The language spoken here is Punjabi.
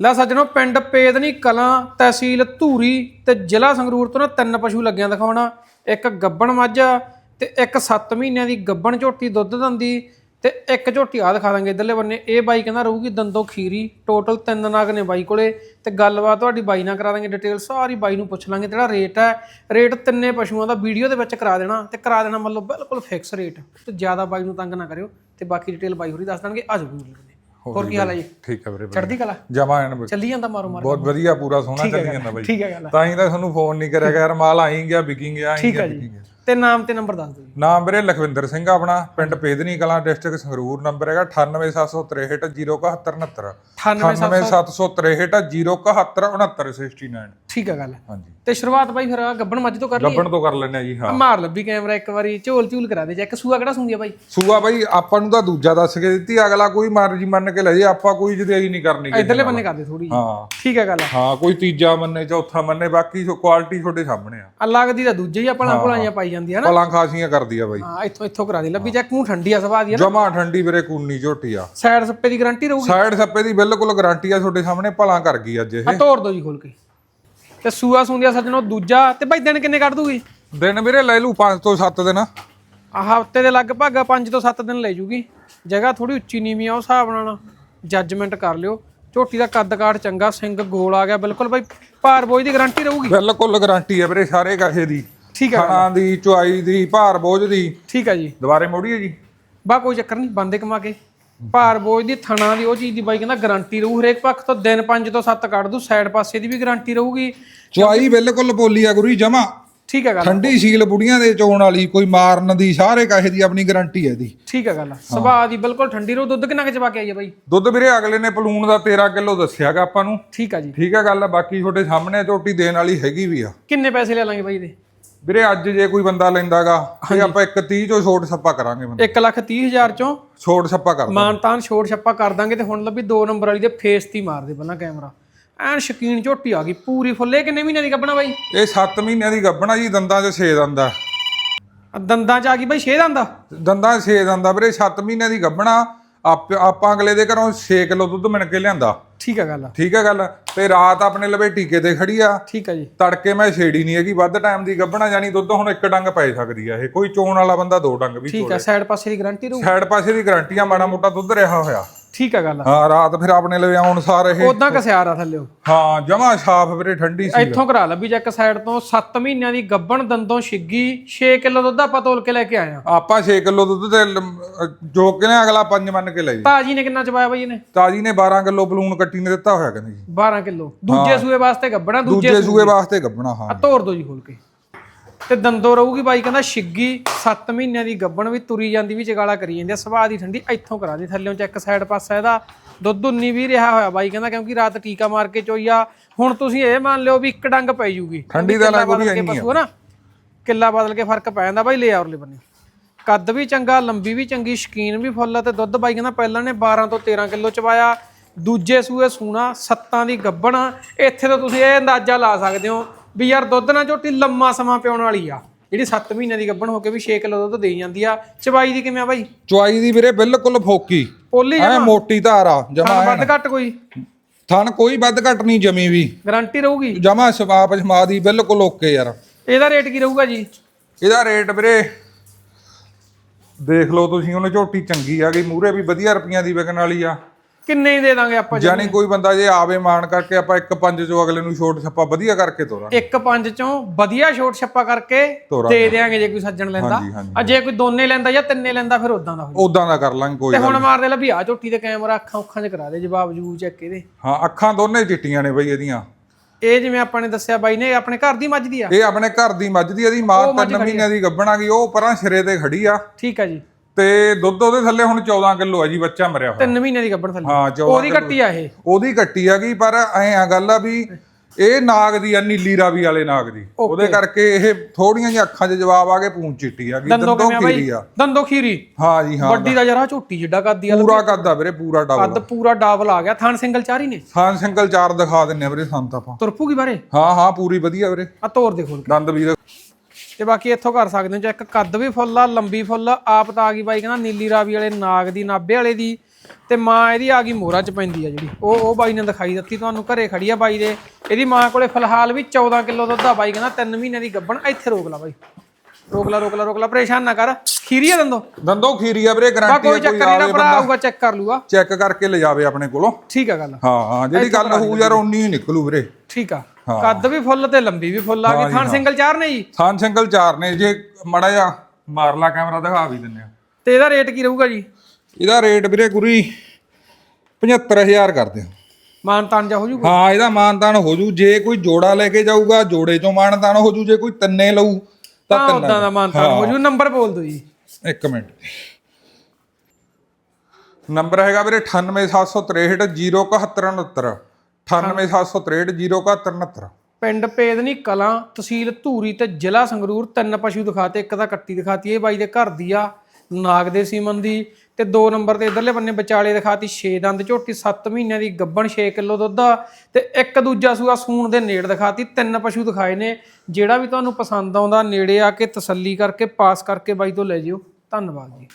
ਲੈ ਸੱਜਣੋ, ਪਿੰਡ ਪੇਦਨੀ ਕਲਾਂ ਤਹਿਸੀਲ ਧੂਰੀ ਤੇ ਜ਼ਿਲ੍ਹਾ ਸੰਗਰੂਰ ਤੋਂ ਨਾ ਤਿੰਨ ਪਸ਼ੂ ਲੱਗਿਆਂ ਦਿਖਾਉਣਾ। ਇੱਕ ਗੱਬਣ ਮੱਝ ਆ ਤੇ ਇੱਕ 7 ਮਹੀਨਿਆਂ ਦੀ ਗੱਬਣ ਝੋਟੀ ਦੁੱਧ ਦੰਦੀ ਤੇ ਇੱਕ ਝੋਟੀ ਆ ਦਿਖਾ ਦਾਂਗੇ ਇਧਰਲੇ ਬੰਨੇ। ਇਹ ਬਾਈ ਕਹਿੰਦਾ ਰਹੂਗੀ ਦੰਦੋ ਖੀਰੀ। ਟੋਟਲ ਤਿੰਨ ਨਾਗ ਨੇ ਬਾਈ ਕੋਲੇ ਤੇ ਗੱਲਬਾਤ ਤੁਹਾਡੀ ਬਾਈ ਨਾਲ ਕਰਾ ਦਾਂਗੇ ਡਿਟੇਲ ਸਾਰੀ ਬਾਈ ਨੂੰ ਪੁੱਛ ਲਾਂਗੇ ਜਿਹੜਾ ਰੇਟ ਹੈ। ਰੇਟ ਤਿੰਨੇ ਪਸ਼ੂਆਂ ਦਾ ਵੀਡੀਓ ਦੇ ਵਿੱਚ ਕਰਾ ਦੇਣਾ ਤੇ ਕਰਾ ਦੇਣਾ ਮਤਲਬ ਬਿਲਕੁਲ ਫਿਕਸ ਰੇਟ ਤੇ ਜ਼ਿਆਦਾ ਬਾਈ ਨੂੰ ਤੰਗ ਨਾ ਕਰਿਓ ਤੇ ਬਾਕੀ ਡਿਟੇਲ ਬਾਈ ਹੋਰੀ ਦੱਸ ਦੇਣਗੇ। ਅੱਜ ਵੀ ਹੋਰ ਕੀ ਹਾਲ ਹੈ ਜੀ? ਠੀਕ ਹੈ ਵੀਰੇ ਚੜ੍ਹਦੀ ਕਲਾ? ਜਮਾ ਐਨ ਚੱਲੀ ਜਾਂਦਾ ਮਾਰੋ ਮਾਰ ਬਹੁਤ ਵਧੀਆ ਪੂਰਾ ਸੋਹਣਾ ਚੱਲੀ ਜਾਂਦਾ ਬਾਈ। ਠੀਕ ਹੈ ਗੱਲ ਤਾਂ ਹੀ ਤਾਂ ਤੁਹਾਨੂੰ ਫੋਨ ਨਹੀਂ ਕਰਿਆ ਗਿਆ ਯਾਰ ਮਾਲ ਆਈ ਗਿਆ ਵਿਕਿੰਗ ਗਿਆ ਆਈ ਠੀਕ ਗਿਆ ਵਿਕਿੰਗ ਗਿਆ ਤੇ ਨਾਮ ਤੇ ਨੰਬਰ ਦੱਸ ਦਿਓ ਜੀ। ਨਾਮ ਵੀਰੇ ਲਖਵਿੰਦਰ ਸਿੰਘ ਆਪਣਾ ਪਿੰਡ ਪੇਦਨੀ ਕਲਾਂ ਡਿਸਟ੍ਰਿਕਟ ਸੰਗਰੂਰ ਨੰਬਰ ਹੈਗਾ 9876307169 9876307169 ਠੀਕ ਹੈ ਗੱਲ। ਹਾਂਜੀ। ਤੇ ਸ਼ੁਰੂਆਤ ਬਾਈ ਫਿਰ ਆਹ ਗੱਬਣ ਮੱਝ ਤੋਂ ਕਰ ਲਈ ਗੱਬਣ ਤੋਂ ਕਰ ਲੈਣੇ ਆ ਜੀ ਹਾਂ। ਮਾਰ ਲੱਭੀ ਕੈਮਰਾ ਇੱਕ ਵਾਰੀ ਝੋਲ ਝੂਲ ਕਰਾ ਦੇ ਚੈੱਕ ਸੂਆ ਕਿਹੜਾ ਸੁੰਦੀ ਆ ਬਾਈ? ਸੂਆ ਬਾਈ ਆਪਾਂ ਨੂੰ ਤਾਂ ਦੂਜਾ ਦੱਸ ਕੇ ਦਿੱਤੀ ਅਗਲਾ ਕੋਈ ਮਰਜ਼ੀ ਮੰਨ ਕੇ ਲੈ ਜੇ ਆਪਾਂ ਕੋਈ ਜਦਈ ਨਹੀਂ ਕਰਨੀ ਕਿਸੇ ਇਧਰਲੇ ਨਾਲ। ਬੰਨੇ ਕਰਦੇ ਥੋੜੀ ਹਾਂ। ਠੀਕ ਹੈ ਗੱਲ। ਹਾਂ ਕੋਈ ਤੀਜਾ ਮੰਨੇ ਚੌਥਾ ਮੰਨੇ ਬਾਕੀ ਕੁਆਲਿਟੀ ਤੁਹਾਡੇ ਸਾਹਮਣੇ ਆ। ਆ ਲੱਗਦੀ ਤਾਂ ਦੂਜੇ ਹੀ ਆਪਣਾ ਭੁਲਾਈਆਂ ਪਾਈ ਜਾਂਦੀ ਹੈ। ਨਾ। ਪਲਾਂ ਖਾਸੀਆਂ ਕਰਦੀ ਆ ਬਾਈ। ਹਾਂ ਇੱਥੋਂ ਇੱਥੋਂ ਕਰਾ ਦੇ। ਲੱਭੀ ਚੈੱਕ ਨੂੰ ਠੰਡੀ ਆ ਸਵਾਦ ਦੀ ਜਮਾ ਠੰਡੀ ਵੀਰੇ ਕੂਨੀ ਝੋਟੀ ਆ। ਸਾਈਡ ਸੱਪੇ ਦੀ ਗਾਰੰਟੀ ਰਹੂਗੀ? ਸਾਈਡ ਸੱਪੇ ਦੀ ਬਿਲਕੁਲ ਗਾਰੰਟੀ ਆ ਤੁਹਾਡੇ ਸਾਹਮਣੇ ਭਲਾਂ ਕਰ ਗਈ ਅੱਜ ਇਹ। ਆ ਤੋੜ ਦੋ ਜੀ ਖੋਲ ਕੇ। ਤੇ ਸੂਆ ਸੁੰਦੀਆਂ ਸੱਜਣੋ ਦੂਜਾ ਤੇ ਬਾਈ ਦਿਨ ਕਿੰਨੇ ਕੱਢ ਦੂਗੀ? ਦਿਨ ਵੀਰੇ ਲੈ ਲੂ 5 ਤੋਂ 7 ਦਿਨ। ਆ ਹਫ਼ਤੇ ਦੇ ਲਗਭਗ 5 ਤੋਂ 7 ਦਿਨ ਲੈ ਜੂਗੀ। ਜਗ੍ਹਾ ਥੋੜੀ ਉੱਚੀ ਨੀਵੀਂ ਆ ਉਸ ਹਿਸਾਬ ਨਾਲ ਜੱਜਮੈਂਟ ਕਰ ਲਿਓ। ਝੋਟੀ ਦਾ ਕੱਦ ਕਾਠ ਚੰਗਾ ਸਿੰਘ ਗੋਲ ਆ ਗਿਆ ਬਿਲਕੁਲ ਬਾਈ ਭਾਰ ਬੋਝ ਦੀ ਗਾਰੰਟੀ ਰਹੂਗੀ? ਬਿਲਕੁਲ ਗਾਰੰਟੀ ਆ ਵੀਰੇ ਸਾਰੇ ਕਾਹੇ ਦੀ। ਠੀਕ ਹੈ ਖਾਣਾ ਦੀ ਚੁਆਈ ਦੀ ਭਾਰ ਬੋਝ ਦੀ। ਠੀਕ ਹੈ ਜੀ। ਦੁਬਾਰੇ ਮੋੜੀਏ ਜੀ। ਬਾ ਕੋਈ ਚੱਕਰ ਨਹੀਂ ਬੰਦੇ ਕਮਾ ਕੇ। ਭਾਰ ਬੋਝ ਦੀ ਥਣਾ ਦੀ ਉਹ ਚੀਜ਼ ਦੀ ਬਾਈ ਕਹਿੰਦਾ ਗਾਰੰਟੀ ਰਹੂ ਹਰੇਕ ਪੱਖ ਤੋਂ ਦਿਨ 5 ਤੋਂ 7 ਕੱਢ ਦੂ ਸਾਈਡ ਪਾਸੇ ਦੀ ਵੀ ਗਾਰੰਟੀ ਰਹੂਗੀ। ਚੁਆਈ ਬਿਲਕੁਲ ਬੋਲੀ ਆ ਗੁਰੂ ਜਮਾ। ਠੀਕ ਹੈ ਗੱਲ। ਠੰਡੀ ਸੀਲ ਬੁੜੀਆਂ ਦੇ ਚੋਣ ਵਾਲੀ ਕੋਈ ਮਾਰਨ ਦੀ ਸਾਰੇ ਕਾਹੇ ਦੀ ਆਪਣੀ ਗਾਰੰਟੀ ਹੈ ਇਹਦੀ। ਠੀਕ ਹੈ ਗੱਲ ਸੁਭਾਅ ਦੀ ਬਿਲਕੁਲ ਠੰਡੀ ਰਹੂ ਦੁੱਧ ਕਿੰਨਾ ਕੁ ਚਵਾ ਕੇ ਆਈ ਹੈ ਬਾਈ? ਦੁੱਧ ਵੀਰੇ ਅਗਲੇ ਨੇ ਪਲੂਣ ਦਾ 13 ਕਿਲੋ ਦੱਸਿਆਗਾ ਆਪਾਂ ਨੂੰ। ਠੀਕ ਆ ਜੀ। ਠੀਕ ਹੈ ਗੱਲ ਬਾਕੀ ਤੁਹਾਡੇ ਸਾਹਮਣੇ ਝੋਟੀ ਦੇਣ ਵਾਲੀ ਹੈਗੀ ਵੀ ਆ। ਕਿੰਨੇ ਪੈਸੇ ਲੈ ਲਾਂਗੇ ਬਾਈ ਦੇ ਵੀਰੇ ਅੱਜ ਜੇ ਕੋਈ ਬੰਦਾ ਲੈਂਦਾਗਾ ਤੇ ਆਪਾਂ 130 ਚੋਂ ਛੋਟ ਛੱਪਾ ਕਰਾਂਗੇ ਬੰਦਾ। 1 ਲੱਖ 30 ਹਜ਼ਾਰ ਚੋਂ ਛੋਟ ਛੱਪਾ ਕਰ ਮਾਨਤਾਨ ਛੋੜ ਛੱਪਾ ਕਰ ਦਾਂਗੇ ਤੇ ਹੁਣ ਲੱਭੀ 2 ਨੰਬਰ ਵਾਲੀ ਦੇ ਫੇਸ ਤੇ ਮਾਰ ਦੇ ਪਹਿਲਾਂ ਕੈਮਰਾ। ਐਨ ਸ਼ਕੀਨ ਝੋਟੀ ਆ ਗਈ ਪੂਰੀ ਫੁੱਲੇ। ਕਿੰਨੇ ਮਹੀਨੇ ਦੀ ਕੱਢਣਾ ਬਾਈ? ਇਹ 7 ਮਹੀਨਿਆਂ ਦੀ ਗੱਭਣਾ ਜੀ ਦੰਦਾਂ 'ਚ 6 ਦੰਦਾ ਦੰਦਾਂ ਚ ਆ ਗਈ ਬਾਈ 6 ਦੰਦਾ ਦੰਦਾਂ 'ਚ 6 ਦੰਦਾ ਵੀਰੇ 7 ਮਹੀਨਿਆਂ ਦੀ ਗੱਭਣਾ। ਆਪ ਆਪਾਂ ਅਗਲੇ ਦੇ ਘਰੋਂ 6 ਕਿਲੋ ਦੁੱਧ ਮਿਣ ਕੇ ਲਿਆਂਦਾ। ਠੀਕ ਆ ਗੱਲ ਠੀਕ ਹੈ ਗੱਲ? ਤੇ ਰਾਤ ਆਪਣੇ ਲਵੇ ਟੀਕੇ ਤੇ ਖੜੀ ਆ। ਠੀਕ ਆ ਜੀ। ਤੜਕੇ ਮੈਂ ਛੇੜੀ ਨਹੀਂ ਹੈਗੀ ਵੱਧ ਟਾਈਮ ਦੀ ਗੱਭਣਾ ਜਾਨੀ ਦੁੱਧ ਹੁਣ ਇੱਕ ਡੰਗ ਪੈ ਸਕਦੀ ਆ ਇਹ। ਕੋਈ ਚੋਣ ਵਾਲਾ ਬੰਦਾ ਦੋ ਡੰਗ ਵੀ ਠੀਕ ਆ ਸਾਈਡ ਪਾਸੇ ਦੀ ਗਾਰੰਟੀ ਰਹੂ ਸਾਈਡ ਪਾਸੇ ਦੀ ਗਾਰੰਟੀ ਆ ਮਾੜਾ ਮੋਟਾ ਦੁੱਧ ਰਿਹਾ ਹੋਇਆ। ਠੀਕ ਆ ਗੱਲ ਹਾਂ ਰਾਤ ਫਿਰ ਆਪਣੇ ਲਵੇ ਆਉਣ ਸਾਰ ਇਹ। ਉਦਾਂ ਕਸਿਆਰ ਆ ਥੱਲੇ ਹਾਂ ਜਮਾ ਸਾਫ਼ ਵੀਰੇ ਠੰਡੀ ਸੀ। ਇੱਥੋਂ ਕਰਾ ਲੱਭੀ ਚੈੱਕ ਸਾਈਡ ਤੋਂ 7 ਮਹੀਨਿਆਂ ਦੀ ਗੱਬਣ ਦੰਦੋਂ ਛਿੱਗੀ 6 ਕਿਲੋ ਦੁੱਧ ਆਪਾਂ ਤੋਲ ਕੇ ਲੈ ਕੇ ਆਏ ਆ। ਆਪਾਂ 6 ਕਿਲੋ ਦੁੱਧ ਤੇ ਜੋ ਕਿ ਨੇ ਅਗਲਾ 5 ਮੰਨ ਕੇ ਲਈ ਤਾਜੀ ਨੇ ਕਿੰਨਾ ਚਵਾਇਆ ਬਾਈ ਇਹਨੇ? ਤਾਜੀ ਨੇ 12 ਕਿਲੋ ਬਲੂਨ ਕੱਟੀ ਨੇ ਦਿੱਤਾ ਹੋਇਆ ਕਹਿੰਦੇ ਜੀ। 12 ਕਿਲੋ। ਦੂਜੇ ਸੂਏ ਵਾਸਤੇ ਗੱਬਣਾ ਦੂਜੇ ਸੂਏ ਵਾਸਤੇ ਗੱਭਣਾ ਹਾਂ। ਆ ਤੋੜ ਦੋ ਜੀ ਖੋਲ ਕੇ। ਤੇ ਦੰਦੋ ਰਹੂਗੀ ਬਾਈ ਕਹਿੰਦਾ ਛਿੱਗੀ 7 ਮਹੀਨਿਆਂ ਦੀ ਗੱਬਣ ਵੀ ਤੁਰੀ ਜਾਂਦੀ ਵੀ ਚਗਾਲਾ ਕਰੀ ਜਾਂਦੀ ਆ ਸੁਭਾਅ ਦੀ ਠੰਡੀ ਇੱਥੋਂ ਕਰਾ ਦੇ ਥੱਲੇੋਂ ਚੈੱਕ ਸਾਈਡ ਪਾਸਾ ਇਹਦਾ। ਦੁੱਧ ਉਨੀ ਵੀ ਰਿਹਾ ਹੋਇਆ ਬਾਈ ਕਹਿੰਦਾ ਕਿਉਂਕਿ ਰਾਤ ਟੀਕਾ ਮਾਰ ਕੇ ਚੋਈ ਆ ਹੁਣ ਤੁਸੀਂ ਇਹ ਮੰਨ ਲਿਓ ਵੀ ਇੱਕ ਡੰਗ ਪੈ ਜੂਗੀ। ਠੰਡੀ ਦਾ ਕਿੱਲਾ ਲੈ ਕੋਈ ਬਦਲ ਕੇ ਇੰਨੀ ਆ। ਨਾ ਕਿੱਲਾ ਬਦਲ ਕੇ ਫ਼ਰਕ ਪੈ ਜਾਂਦਾ ਬਾਈ ਲੈ ਆਉਰਲੇ ਬੰਨੇ। ਕੱਦ ਵੀ ਚੰਗਾ ਲੰਬੀ ਵੀ ਚੰਗੀ ਸ਼ਕੀਨ ਵੀ ਫੁੱਲ ਆ ਤੇ ਦੁੱਧ ਬਾਈ ਕਹਿੰਦਾ ਪਹਿਲਾਂ ਨੇ 12 ਤੋਂ 13 ਕਿਲੋ ਚਵਾਇਆ ਦੂਜੇ ਸੂਏ ਸੂਣਾ ਸੱਤਾਂ ਦੀ ਗੱਬਣ। ਇੱਥੇ ਤੋਂ ਤੁਸੀਂ ਇਹ ਅੰਦਾਜ਼ਾ ਲਾ ਸਕਦੇ ਹੋ ਵੀ ਯਾਰ ਦੁੱਧ ਨਾਲ ਝੋਟੀ ਲੰਮਾ ਸਮਾਂ ਪਿਉਣ ਵਾਲੀ ਆ। ਜਿਹੜੀ 7 ਮਹੀਨਿਆਂ ਦੀ ਗੱਬਣ ਹੋ ਕੇ ਵੀ 6 ਕਿਲੋ ਦੁੱਧ ਦੇਈ ਜਾਂਦੀ ਆ। ਚਵਾਈ ਦੀ ਕਿਵੇਂ ਆ ਬਾਈ? ਚੁਆਈ ਦੀ ਵੀਰੇ ਬਿਲਕੁਲ ਫੋਕੀ। ਪੋਲੀ ਐ ਮੋਟੀ ਧਾਰ ਆ ਜਮਾ ਵੱਧ ਘੱਟ ਕੋਈ? ਥਣ ਕੋਈ ਵੱਧ ਘੱਟ ਨਹੀਂ ਜਮੀ ਵੀ। ਗਾਰੰਟੀ ਰਹੂਗੀ? ਜਮਾ ਸਵਾਪ ਸਮਾ ਦੀ ਬਿਲਕੁਲ ਓਕੇ ਯਾਰ। ਇਹਦਾ ਰੇਟ ਕੀ ਰਹੂਗਾ ਜੀ? ਇਹਦਾ ਰੇਟ ਵੀਰੇ ਦੇਖ ਲਓ ਤੁਸੀਂ ਉਹਨੇ ਝੋਟੀ ਚੰਗੀ ਆ ਗਈ। ਮੂਰੇ ਵੀ ਵਧੀਆ ਰੁਪਈਆਂ ਦੀ ਵਿਕਣ ਵਾਲੀ ਆ। ਕਿੰਨੇ ਹੀ ਦੇ ਦਾਂਗੇ ਆਪਾਂ? ਜਾਨੀ ਕੋਈ ਬੰਦਾ ਜੇ ਆਵੇ ਮਾਣ ਕਰਕੇ ਆਪਾਂ ਇੱਕ ਪੰਜ ਚੋਂ ਅਗਲੇ ਨੂੰ ਛੋਟ ਛੱਪਾ ਵਧੀਆ ਕਰਕੇ ਤੋਰਾਂਗੇ। ਇੱਕ ਪੰਜ ਚੋਂ ਵਧੀਆ ਛੋਟ ਛੱਪਾ ਕਰਕੇ। ਦੇ ਦੇਾਂਗੇ ਜੇ ਕੋਈ ਸੱਜਣ ਲੈਂਦਾ। ਆ ਜੇ ਕੋਈ ਦੋਨੇ ਲੈਂਦਾ ਜਾਂ ਤਿੰਨੇ ਲੈਂਦਾ ਫਿਰ ਉਦਾਂ ਦਾ ਹੋ ਉਦਾਂ ਦਾ ਕਰ ਲਾਂਗੇ ਕੋਈ ਤੇ ਹੁਣ ਮਾਰਦੇ ਲੈ ਵੀ ਆ ਝੋਟੀ ਤੇ ਕੈਮਰਾ ਅੱਖਾਂ ਉੱਖਾਂ 'ਚ ਕਰਾ ਦੇ ਜਵਾਬ ਜੂ ਚੈੱਕ ਇਹਦੇ। ਹਾਂ ਅੱਖਾਂ ਦੋਨੇ ਚਿੱਟੀਆਂ ਨੇ ਬਈ ਇਹਦੀਆਂ। ਇਹ ਜਿਵੇਂ ਆਪਾਂ ਨੇ ਦੱਸਿਆ ਬਾਈ ਨੇ ਆਪਣੇ ਘਰ ਦੀ ਮੱਝ ਦੀ ਆ? ਇਹ ਆਪਣੇ ਘਰ ਦੀ ਮੱਝ ਦੀ ਇਹਦੀ ਮਾਂ ਤਿੰਨ ਮਹੀਨਿਆਂ ਦੀ ਗੱਭਣਾ ਗਈ ਉਹ ਪਰਾਂ ਸਿਰੇ ਤੇ ਖੜੀ ਆ। ਠੀਕ ਆ ਜੀ। ਤੇ ਦੁੱਧ ਉਹਦੇ ਥੱਲੇ ਹੁਣ 14 ਕਿਲੋ ਆ ਜੀ ਬੱਚਾ ਮਰਿਆ ਹੋਇਆ। ਤਿੰਨ ਮਹੀਨੇ ਦੀ ਗੱਭਣ ਥੱਲੇ। ਹਾਂ 14 ਉਹਦੀ ਕੱਟੀ ਆ ਇਹ। ਉਹਦੀ ਕੱਟੀ ਆ ਗਈ ਪਰ ਐ ਆ ਗੱਲ ਆ ਵੀ ਇਹ ਨਾਗ ਦੀ ਆ ਨੀਲੀ ਰਾਵੀ ਵਾਲੇ ਨਾਗ ਦੀ। ਉਹਦੇ ਕਰਕੇ ਇਹ ਥੋੜੀਆਂ ਜਿਹੀਆਂ ਅੱਖਾਂ 'ਚ ਜਵਾਬ ਆ ਕੇ ਪੂੰਛ ਚਿੱਟੀ ਆ ਗਈ ਦੰਦੋ ਖੀਰੀ ਆ। ਦੰਦੋ ਖੀਰੀ। ਹਾਂ ਜੀ ਹਾਂ ਵੱਡੀ ਦਾ ਜਰਾ ਝੋਟੀ ਜਿੱਡਾ ਕਰਦੀ ਆ। ਪੂਰਾ ਆ ਵੀਰੇ ਪੂਰਾ ਡਬਲ। ਕੱਦ ਪੂਰਾ ਡਬਲ ਆ ਗਿਆ। ਥਣ ਸਿੰਗਲ ਚਾਰ ਹੀ ਨੇ। ਖਾਨ ਸਿੰਗਲ ਚਾਰ ਦਿਖਾ ਦਿੰਨੇ ਵੀਰੇ ਸੰਤ ਆਪਾਂ। ਤੁਰਪੂਗੀ ਬਾਰੇ? ਹਾਂ ਹਾਂ ਪੂਰੀ ਵਧੀਆ ਵੀਰੇ। ਆ ਤੋਰ ਦੇ ਖੋਲ ਕੇ। ਦੰਦ ਵੀਰ। ਤੇ ਬਾਕੀ ਇੱਥੋਂ ਕਰ ਸਕਦੇ ਹੋ ਚੈੱਕ ਕੱਦ ਵੀ ਫੁੱਲ ਆ ਲੰਬੀ ਫੁੱਲ ਆਪ ਤਾਂ ਆ ਗਈ ਬਾਈ ਕਹਿੰਦਾ ਨੀਲੀ ਰਾਵੀ ਵਾਲੇ ਨਾਗ ਦੀ ਨਾਬੇ ਵਾਲੇ ਦੀ ਤੇ ਮਾਂ ਇਹਦੀ ਆ ਗਈ ਮੋਹਰਾ ਚ ਪੈਂਦੀ ਆ ਜਿਹੜੀ। ਉਹ ਉਹ ਬਾਈ ਨੇ ਦਿਖਾਈ ਦਿੱਤੀ ਤੁਹਾਨੂੰ ਘਰੇ ਖੜੀ ਆ ਬਾਈ ਦੇ। ਇਹਦੀ ਮਾਂ ਕੋਲੇ ਫਿਲਹਾਲ ਵੀ 14 ਕਿਲੋ ਦੁੱਧ ਆ ਬਾਈ ਕਹਿੰਦਾ 3 ਮਹੀਨੇ ਦੀ ਗੱਭਣ ਇੱਥੇ ਰੋਕ ਲਾ ਬਾਈ। ਰੋਕ ਲਾ ਰੋਕ ਲਾ ਰੋਕ ਲਾ ਪਰੇਸ਼ਾਨ ਨਾ ਕਰ। ਖੀਰੀ ਆ ਦੰਦੋ? ਦੰਦੋ ਖੀਰੀ ਆ ਵੀਰੇ ਗਾਰੰਟੀ ਕੋਈ ਚੱਕਰ ਨਹੀਂ ਨਾ ਭਰਾ ਆਊਗਾ ਚੈੱਕ ਕਰ ਲੂਗਾ। ਚੈੱਕ ਕਰਕੇ ਲਿਜਾਵੇ ਆਪਣੇ ਕੋਲੋਂ। ਠੀਕ ਆ ਗੱਲ। ਹਾਂ ਹਾਂ ਜਿਹੜੀ ਗੱਲ ਹੋਊ ਯਾਰ ਉਨੀ ਹੀ ਨਿਕਲੂ ਵੀਰੇ। ਠੀਕ ਆ। ਕੱਦ ਵੀ ਫੁੱਲ ਤੇ ਲੰਬੀ ਵੀ ਫੁੱਲ ਆ ਗਈ। ਥਣ ਸਿੰਗਲ ਚਾਰ ਨੇ ਜੀ ਥਾਨ ਸਿੰਗਲ ਚਾਰ ਨੇ। ਜੇ ਮੜਾ ਜਾ ਮਾਰ ਲਾ ਕੈਮਰਾ ਦਿਖਾ ਵੀ ਦਿੰਨੇ ਆ। ਤੇ ਇਹਦਾ ਰੇਟ ਕੀ ਰਹੂਗਾ ਜੀ? ਇਹਦਾ ਰੇਟ ਵੀਰੇ ਗੁਰੀ 75000 ਕਰਦੇ ਆ। ਮਾਨ ਤਾਨ ਜਾ ਹੋ ਜੂਗਾ? ਹਾਂ ਇਹਦਾ ਮਾਨਤਾਨ ਹੋ ਜੂ। ਜੇ ਕੋਈ ਜੋੜਾ ਲੈ ਕੇ ਜਾਊਗਾ ਜੋੜੇ ਚੋਂ ਮਾਨਤਾਨ ਹੋ ਜੂ। ਜੇ ਕੋਈ ਤਿੰਨੇ ਲਊ ਤਾਂ ਤਿੰਨਾਂ ਦਾ ਮਾਨ ਤਾਨ ਹੋ ਜੂ। ਨੰਬਰ ਬੋਲ ਦਿਓ ਜੀ। ਇੱਕ ਮਿੰਟ। ਨੰਬਰ ਹੈਗਾ ਵੀਰੇ 9876307169 9876307169 ਪਿੰਡ ਪੇਦਨੀ ਕਲਾਂ, ਤਹਿਸੀਲ ਧੂਰੀ ਤੇ ਜ਼ਿਲ੍ਹਾ ਸੰਗਰੂਰ, ਤਿੰਨ ਪਸ਼ੂ ਦਿਖਾਤੇ, ਇੱਕ ਤਾਂ ਕੱਟੀ ਦਿਖਾਤੀ, ਇਹ ਬਾਈ ਦੇ ਘਰ ਦੀ ਆ, ਨਾਗ ਦੇ ਸੀਮਨ ਦੀ, ਤੇ ਦੋ ਨੰਬਰ ਤੇ ਇਧਰਲੇ ਬੰਨੇ ਵਿਚਾਲੇ ਦਿਖਾਤੀ 6 ਦੰਦ ਝੋਟੀ 7 ਮਹੀਨਿਆਂ ਦੀ ਗੱਬਣ 6 ਕਿਲੋ ਦੁੱਧ ਆ, ਤੇ ਇੱਕ ਦੂਜਾ ਸੂਆ ਸੂਣ ਦੇ ਨੇੜ ਦਿਖਾਤੀ, ਤਿੰਨ ਪਸ਼ੂ ਦਿਖਾਏ ਨੇ, ਜਿਹੜਾ ਵੀ ਤੁਹਾਨੂੰ ਪਸੰਦ ਆਉਂਦਾ, ਨੇੜੇ ਆ ਕੇ ਤਸੱਲੀ ਕਰਕੇ, ਪਾਸ ਕਰਕੇ ਬਾਈ ਤੋਂ ਲੈ ਜਿਓ, ਧੰਨਵਾਦ ਜੀ।